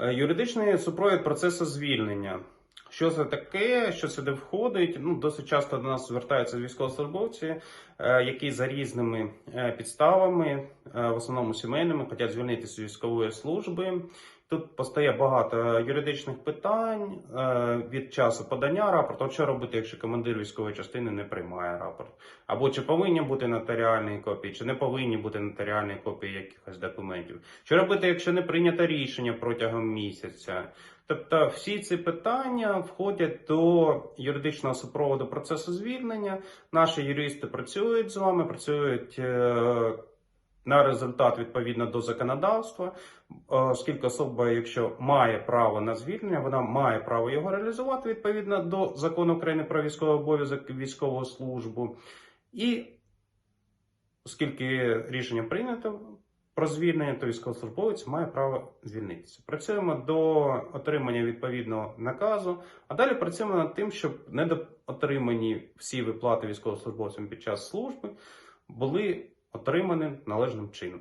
Е, Юридичний супровід процесу звільнення. Що це таке, що сюди входить? Ну, досить часто до нас звертаються військовослужбовці, е, які за різними е, підставами, е, в основному сімейними, хочуть звільнитися з військової служби. Тут постає багато юридичних питань від часу подання рапорту. Що робити, якщо командир військової частини не приймає рапорт? Або чи повинні бути нотаріальні копії, чи не повинні бути нотаріальні копії якихось документів? Що робити, якщо не прийнято рішення протягом місяця? Тобто всі ці питання входять до юридичного супроводу процесу звільнення. Наші юристи працюють з вами, працюють е, на результат відповідно до законодавства, оскільки особа, якщо має право на звільнення, вона має право його реалізувати відповідно до закону України про військовий обов'язок військову службу. І оскільки рішення прийнято про звільнення, то військовослужбовець має право звільнитися. Працюємо до отримання відповідного наказу, а далі працюємо над тим, щоб недоотримані всі виплати військовослужбовцям під час служби були отримані належним чином.